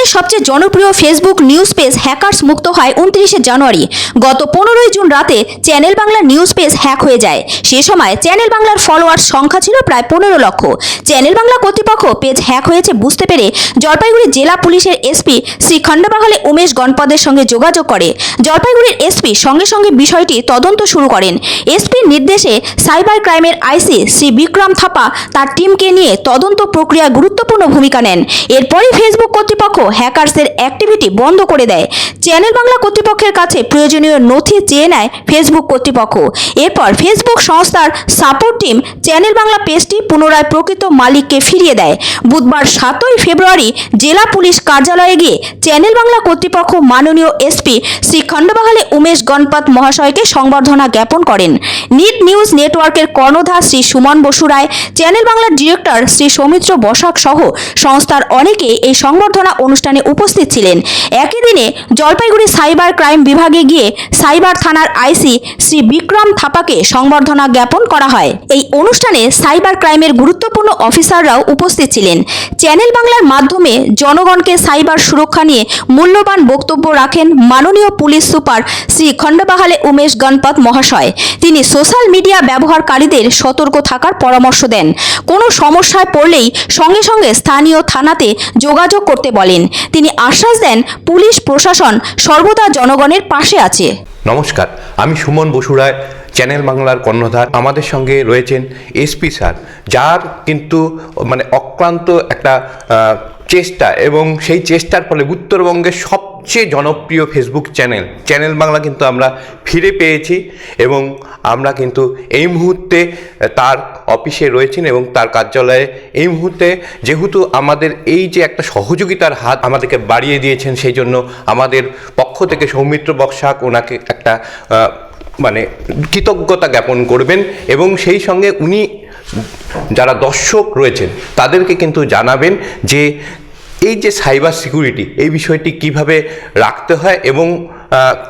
বাংলার সবচেয়ে জনপ্রিয় ফেসবুক নিউজ পেজ হ্যাকার্স মুক্ত হয় উনত্রিশে জানুয়ারি। গত পনেরোই জুন রাতে চ্যানেল বাংলার নিউজ পেজ হ্যাক হয়ে যায়। সে সময় চ্যানেল বাংলার ফলোয়ার সংখ্যা ছিল প্রায় পনেরো লক্ষ। চ্যানেল বাংলা কর্তৃপক্ষ পেজ হ্যাক হয়েছে বুঝতে পেরে জলপাইগুড়ি জেলা পুলিশের এসপি শ্রী খণ্ডবাহালে উমেশ গণপদের সঙ্গে যোগাযোগ করে। জলপাইগুড়ির এসপি সঙ্গে সঙ্গে বিষয়টি তদন্ত শুরু করেন। এসপির নির্দেশে সাইবার ক্রাইমের আইসি শ্রী বিক্রম থাপা তার টিমকে নিয়ে তদন্ত প্রক্রিয়ায় গুরুত্বপূর্ণ ভূমিকা নেন। এরপরই ফেসবুক কর্তৃপক্ষ হ্যাকার্সের অ্যাক্টিভিটি বন্ধ করে দেয়। চ্যানেল বাংলা কর্তৃপক্ষের কাছে প্রয়োজনীয় নথি চেয়ে নেয় ফেসবুক কর্তৃপক্ষ। এরপর ফেসবুক সংস্থার সাপোর্ট টিম চ্যানেল বাংলা পেজটি পুনরায় প্রকৃত মালিককে ফিরিয়ে দেয়। বুধবার সাতই ফেব্রুয়ারি জেলা পুলিশ কার্যালয়ে গিয়ে চ্যানেল বাংলা কর্তৃপক্ষ মাননীয় এসপি শ্রী খণ্ডবাহালে উমেশ গণপাত মহাশয়কে সংবর্ধনা জ্ঞাপন করেন। নিট নিউজ নেটওয়ার্কের কর্ণধার শ্রী সুমন বসু রায়, চ্যানেল বাংলার ডিরেক্টর শ্রী সৌমিত্র বসাক সহ সংস্থার অনেকে এই সংবর্ধনা অনুষ্ঠানে উপস্থিত ছিলেন। একই দিনে জলপাইগুড়ি সাইবার ক্রাইম বিভাগে গিয়ে সাইবার থানার আইসি শ্রী বিক্রম থাপাকে সংবর্ধনা জ্ঞাপন করা হয়। এই অনুষ্ঠানে সাইবার ক্রাইমের গুরুত্বপূর্ণ অফিসাররাও উপস্থিত ছিলেন। চ্যানেল বাংলার মাধ্যমে জনগণকে সাইবার সুরক্ষা নিয়ে মূল্যবান বক্তব্য রাখেন মাননীয় পুলিশ সুপার শ্রী খণ্ডবাহালে উমেশ গণপত মহাশয়। তিনি সোশ্যাল মিডিয়া ব্যবহারকারীদের সতর্ক থাকার পরামর্শ দেন। কোনো সমস্যায় পড়লেই সঙ্গে সঙ্গে স্থানীয় থানাতে যোগাযোগ করতে বলেন। তিনি আশ্বাস দেন পুলিশ প্রশাসন সর্বদা জনগণের পাশে আছে। নমস্কার, আমি সুমন বসুরায় চ্যানেল বাংলার কর্ণধার। আমাদের সঙ্গে রয়েছেন এসপি স্যার, যার কিন্তু মানে অক্লান্ত একটা চেষ্টা এবং সেই চেষ্টার ফলে উত্তরবঙ্গের সবচেয়ে জনপ্রিয় ফেসবুক চ্যানেল চ্যানেল বাংলা কিন্তু আমরা ফিরে পেয়েছি এবং আমরা কিন্তু এই মুহূর্তে তার অফিসে রয়েছেন এবং তার কার্যালয়ে এই মুহূর্তে যেহেতু আমাদের এই যে একটা সহযোগিতার হাত আমাদেরকে বাড়িয়ে দিয়েছেন, সেই জন্য আমাদের পক্ষ থেকে সৌমিত্র বক্সাক ওনাকে একটা মানে কৃতজ্ঞতা জ্ঞাপন করবেন এবং সেই সঙ্গে উনি যারা দর্শক রয়েছেন, তাদেরকে কিন্তু জানাবেন যে এই যে সাইবার সিকিউরিটি এই বিষয়টি কীভাবে রাখতে হয় এবং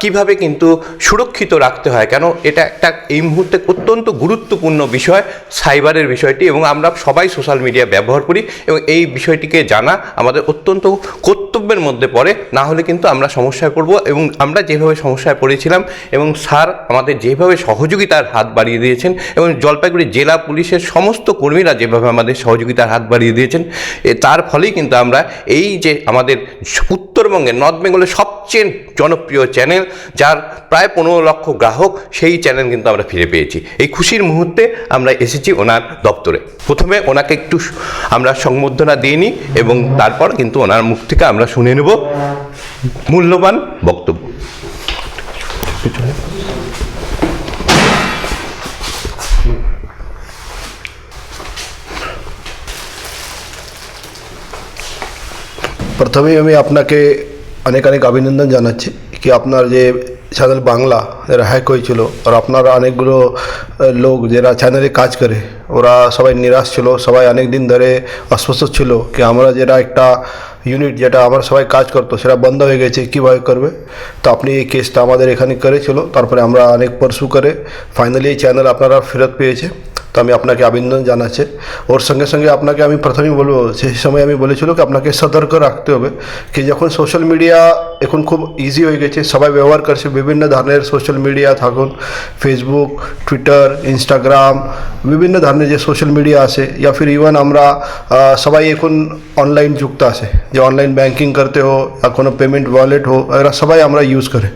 কীভাবে কিন্তু সুরক্ষিত রাখতে হয়? কেন এটা একটা এই মুহূর্তে অত্যন্ত গুরুত্বপূর্ণ বিষয়, সাইবারের বিষয়টি এবং আমরা সবাই সোশ্যাল মিডিয়া ব্যবহার করি এবং এই বিষয়টিকে জানা আমাদের অত্যন্ত কর্তব্যের মধ্যে পড়ে। না হলে কিন্তু আমরা সমস্যায় পড়ব এবং আমরা যেভাবে সমস্যায় পড়েছিলাম এবং স্যার আমাদের যেভাবে সহযোগিতার হাত বাড়িয়ে দিয়েছেন এবং জলপাইগুড়ি জেলা পুলিশের সমস্ত কর্মীরা যেভাবে আমাদের সহযোগিতার হাত বাড়িয়ে দিয়েছেন তার ফলেই কিন্তু আমরা এই যে আমাদের উত্তরবঙ্গের, নর্থ বেঙ্গলের সবচেয়ে জনপ্রিয় চ্যানেল যার প্রায় পনেরো লক্ষ গ্রাহক সেই চ্যানেল কিন্তু আমরা ফিরে পেয়েছি। এই খুশির মুহূর্তে আমরা এসেছি ওনার দপ্তরে। প্রথমে ওনাকে একটু আমরা সংবর্ধনা দিয়ে নিই এবং তারপর কিন্তু ওনার মুখ থেকে আমরা শুনে নেব মূল্যবান বক্তব্য। প্রথমেই আমি আপনাকে অনেক অনেক অভিনন্দন জানাচ্ছি। কি আপনার যে চ্যানেল বাংলা এরা হ্যাক হয়েছিল, আর আপনারা অনেকগুলো লোক যারা চ্যানেলে কাজ করে, ওরা সবাই নিরাশ ছিল, সবাই অনেক দিন ধরে অস্পষ্ট ছিল কি আমরা যেটা একটা ইউনিট যেটা আমরা সবাই কাজ করতো, সেটা বন্ধ হয়ে গেছে কীভাবে করবে? তো আপনি এই কেসটা আমাদের এখানে করেছিল, তারপরে আমরা অনেক পরশু করে ফাইনালি এই চ্যানেল আপনারা ফেরত পেয়েছে। তো আমি আপনাকে অভিনন্দন জানাচ্ছি ওর সঙ্গে সঙ্গে আপনাকে আমি প্রথমেই বলব সেই সময় আমি বলেছিল কি আপনাকে সতর্ক রাখতে হবে কি যখন সোশ্যাল মিডিয়া এখন খুব ইজি হয়ে গেছে সবাই ব্যবহার করছে বিভিন্ন ধরনের সোশ্যাল মিডিয়া থাকুন ফেসবুক টুইটার ইনস্টাগ্রাম বিভিন্ন ধরনের যে সোশ্যাল মিডিয়া আছে ইয়া ফির ইভেন আমরা আহ, সবাই এখন অনলাইন যুক্ত আছে যে অনলাইন ব্যাংকিং করতে হো বা কোনো পেমেন্ট ওয়ালেট হো এরা সবাই আমরা ইউজ করে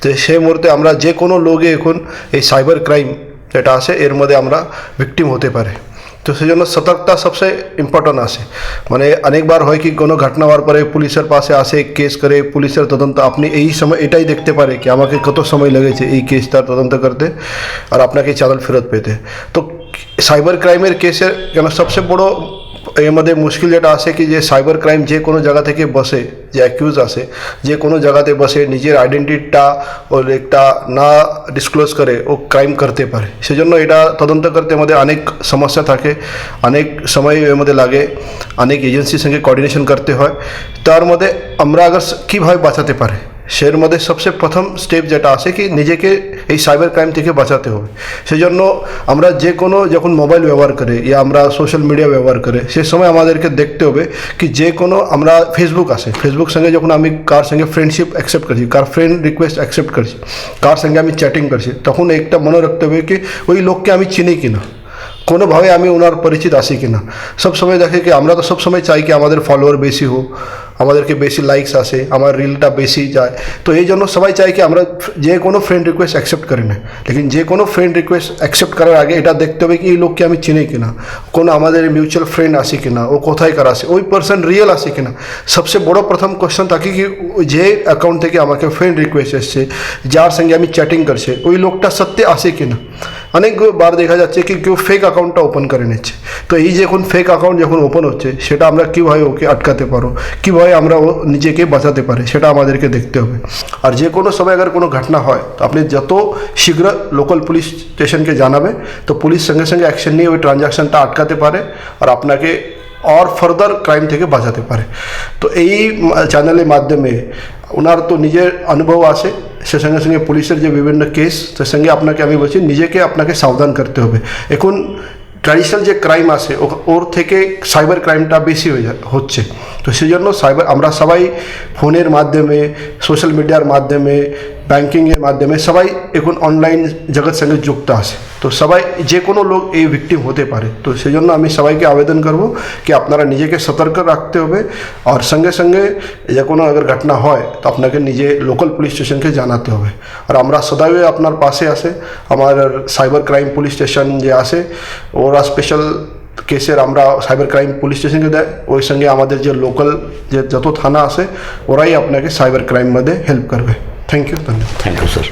তো সেই মুহূর্তে আমরা যে কোনো লোকে এখন এই সাইবার ক্রাইম যেটা আছে, এর মধ্যে আমরা ভিকটিম হতে পারে। তো সেই জন্য সতর্কতা সবচেয়ে ইম্পর্টেন্ট আছে। মানে অনেকবার হয় কি, কোনো ঘটনা হওয়ার পরে পুলিশের পাশে আসে কেস করে, পুলিশের তদন্ত, আপনি এই সময় এটাই দেখতে পারে কি, আমাকে কত সময় লেগেছে এই কেসটা তদন্ত করতে, আর আপনাকে চাদর ফেরত পেতে। তো সাইবার ক্রাইমের কেসের কেন সবচেয়ে বড় এর মধ্যে মুশকিল যেটা আসে কি যে সাইবার ক্রাইম যে কোনো জায়গা থেকে বসে, যে অ্যাকিউজ আসে যে কোনো জায়গাতে বসে নিজের আইডেন্টিটিটা ও একটা না ডিসক্লোজ করে, ও ক্রাইম করতে পারে। সেজন্য এটা তদন্ত করতে আমাদের অনেক সমস্যা থাকে, অনেক সময় এর মধ্যে লাগে, অনেক এজেন্সির সঙ্গে কোঅর্ডিনেশন করতে হয়। তার মধ্যে আমরা আগার কীভাবে বাঁচাতে পারে? সের মধ্যে সবচেয়ে প্রথম স্টেপ যেটা আছে কি নিজেকে এই সাইবার ক্রাইম থেকে বাঁচাতে হবে। সেই জন্য আমরা যে কোনো যখন মোবাইল ব্যবহার করে ইয়া আমরা সোশ্যাল মিডিয়া ব্যবহার করে, সে সময় আমাদেরকে দেখতে হবে কি যে কোনো আমরা ফেসবুক আছে। ফেসবুক সঙ্গে যখন আমি কার সঙ্গে ফ্রেন্ডশিপ অ্যাকসেপ্ট করছি, কার ফ্রেন্ড রিকোয়েস্ট অ্যাকসেপ্ট করছি, কার সঙ্গে আমি চ্যাটিং করছি, তখন একটা মনে রাখতে হবে কি ওই লোককে আমি চিনি কিনা। কোনোভাবে আমি ওনার পরিচিত আছি কিনা। সব সময় দেখে কি আমরা তো সবসময় চাই কি আমাদের ফলোয়ার বেশি হোক, আমাদেরকে বেশি লাইকস আসে, আমার রিলটা বেশি যায়। তো এই জন্য সবাই চাই কি আমরা যে কোনো ফ্রেন্ড রিকোয়েস্ট অ্যাকসেপ্ট করি না। লেকিন যে কোনো ফ্রেন্ড রিকোয়েস্ট অ্যাকসেপ্ট করার আগে এটা দেখতে হবে কি এই লোককে আমি চিনি কিনা, কোনো আমাদের মিউচুয়াল ফ্রেন্ড আছে কিনা, ও কোথায় কার আছে, ওই পার্সন রিয়েল আছে কিনা। সবচেয়ে বড় প্রথম কোশ্চেন থাকে কি যে অ্যাকাউন্ট থেকে আমাকে ফ্রেন্ড রিকোয়েস্ট এসছে, যার সঙ্গে আমি চ্যাটিং করছে, ওই লোকটা সত্যি আসে কিনা। অনেকবার দেখা যাচ্ছে কি কেউ ফেক অ্যাকাউন্টটা ওপেন করে নিচ্ছে। তো এই যখন ফেক অ্যাকাউন্ট যখন ওপেন হচ্ছে, সেটা আমরা কীভাবে ওকে আটকাতে পারো? কীভাবে আমরা ও নিজেকে বাঁচাতে পারি? সেটা আমাদেরকে দেখতে হবে। আর যে কোনো সময় আগে কোনো ঘটনা হয়, তো আপনি যত শীঘ্র লোকাল পুলিশ স্টেশনকে জানাবে, তো পুলিশ সঙ্গে সঙ্গে অ্যাকশন নিয়ে ওই ট্রানজ্যাকশনটা আটকাতে পারে। আর আপনাকে আর ফার্দার ক্রাইম থেকে বাঁচাতে পারে। তো এই চ্যানেলের মাধ্যমে ওনার তো নিজের অনুভব আছে, সে সঙ্গে সঙ্গে পুলিশের যে বিভিন্ন কেস তার সঙ্গে আপনাকে আমি বলছি, নিজেকে আপনাকে সাবধান করতে হবে। এখন ট্র্যাডিশনাল যে ক্রাইম আছে ওর থেকে সাইবার ক্রাইমটা বেশি হয়ে হচ্ছে। তো সেই জন্য সাইবার আমরা সবাই ফোনের মাধ্যমে সোশ্যাল মিডিয়ার মাধ্যমে ব্যাংকিংয়ের মাধ্যমে সবাই এখন অনলাইন জগৎ সঙ্গে যুক্ত আছে তো সবাই যে কোনো লোক এই ভিকটিম হতে পারে তো সেই জন্য আমি সবাইকে আবেদন করব কি আপনারা নিজেকে সতর্ক রাখতে হবে আর সঙ্গে সঙ্গে যে কোনো আগে ঘটনা হয় তো আপনাকে নিজে লোকাল পুলিশ স্টেশনকে জানাতে হবে আর আমরা সদাই আপনার পাশে আছে আমার সাইবার ক্রাইম পুলিশ স্টেশন যে আছে ওরা স্পেশাল কেসের আমরা সাইবার ক্রাইম পুলিশ স্টেশনকে দেয়। ওই সঙ্গে আমাদের যে লোকাল যে যত থানা আছে, ওরাই আপনাকে সাইবার ক্রাইম মধ্যে হেল্প করবে। থ্যাংক ইউ ধন্যবাদ। Thank you sir